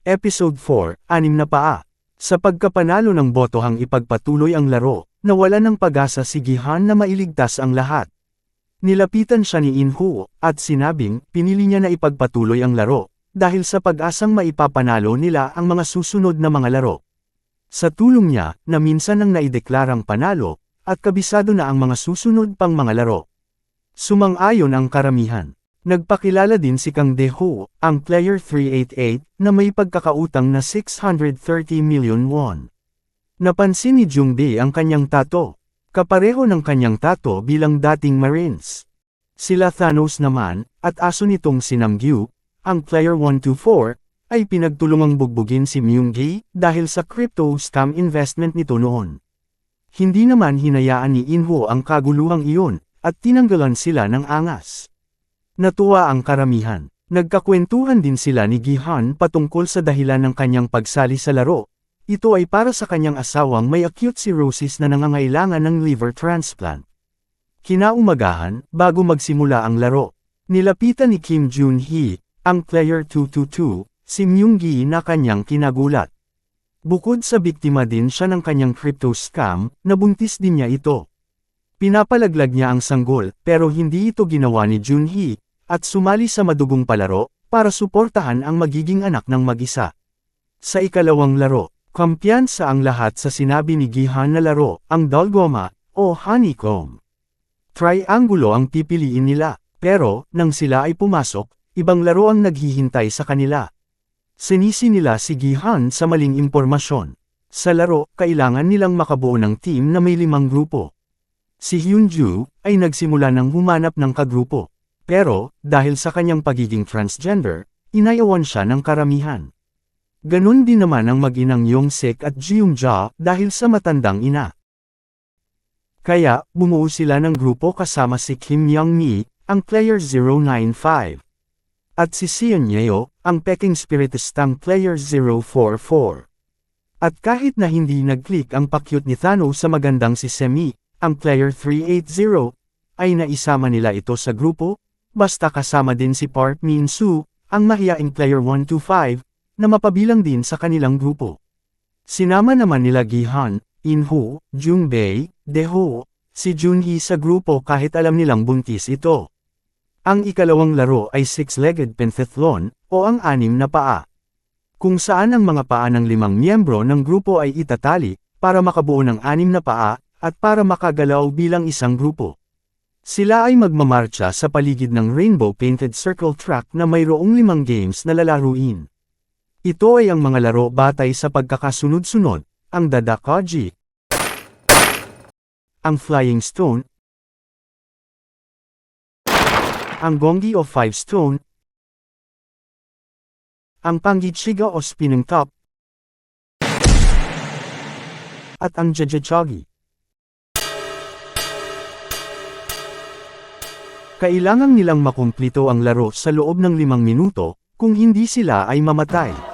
Episode 4, Anim na Paa. Sa pagkapanalo ng botohang ipagpatuloy ang laro, nawala ng pag-asa si Gihan na mailigtas ang lahat. Nilapitan siya ni Inhu, at sinabing, pinili niya na ipagpatuloy ang laro, dahil sa pag-asang maipapanalo nila ang mga susunod na mga laro. Sa tulong niya, na minsan nang naideklarang panalo, at kabisado na ang mga susunod pang mga laro. Sumang-ayon ang karamihan. Nagpakilala din si Kang Deho, ang player 388, na may pagkakautang na 630 million won. Napansin ni Jungbi ang kanyang tato. Kapareho ng kanyang tato bilang dating Marines. Sila Thanos naman, at aso nitong si Namgyu, ang player 124, ay pinagtulungang bugbugin si Myunggi dahil sa crypto scam investment nito noon. Hindi naman hinayaan ni Inho ang kaguluhang iyon, at tinanggalan sila ng angas. Natuwa ang karamihan. Nagkakwentuhan din sila ni Gihan patungkol sa dahilan ng kanyang pagsali sa laro. Ito ay para sa kanyang asawang may acute cirrhosis na nangangailangan ng liver transplant. Kinaumagahan, bago magsimula ang laro, nilapitan ni Kim Jun-hee, ang player 222, si Myung-gi na kanyang kinagulat. Bukod sa biktima din siya ng kanyang crypto scam, nabuntis din niya ito. Pinapalaglag niya ang sanggol, pero hindi ito ginawa ni Junhee, at sumali sa madugong palaro, para suportahan ang magiging anak ng mag-isa. Sa ikalawang laro, kumpiyansa ang lahat sa sinabi ni Gihan na laro, ang Dalgoma, o Honeycomb. Triangulo ang pipiliin nila, pero, nang sila ay pumasok, ibang laro ang naghihintay sa kanila. Sinisi nila si Gihan sa maling impormasyon. Sa laro, kailangan nilang makabuo ng team na may limang grupo. Si Hyunju ay nagsimula ng humanap ng kagrupo. Pero, dahil sa kanyang pagiging transgender, inayawan siya ng karamihan. Ganon din naman ang mag-inang Yongsik at Jeongja dahil sa matandang ina. Kaya, bumuo sila ng grupo kasama si Kim Young-mi, ang player 095. At si Sion Yeo, ang Peking Spiritistang player 044. At kahit na hindi nag-click ang pakyut ni Thanos sa magandang si Semi, ang player 380, ay naisama nila ito sa grupo, basta kasama din si Park Min-soo, ang mahiyaing player 125, na mapabilang din sa kanilang grupo. Sinama naman nila Gihan, Inho, Jungbei, Deho, si Junhee sa grupo kahit alam nilang buntis ito. Ang ikalawang laro ay six-legged pentathlon, o ang anim na paa. Kung saan ang mga paa ng limang miyembro ng grupo ay itatali, para makabuo ng anim na paa, at para makagalaw bilang isang grupo. Sila ay magmamarcha sa paligid ng rainbow painted circle track na mayroong limang games na lalaruin. Ito ay ang mga laro batay sa pagkakasunod-sunod, ang Dadakoji, ang Flying Stone, ang Gongi o Five Stone, ang Pangichiga o Spinning Top, at ang Jajachogi. Kailangang nilang makumplito ang laro sa loob ng limang minuto, kung hindi sila ay mamatay.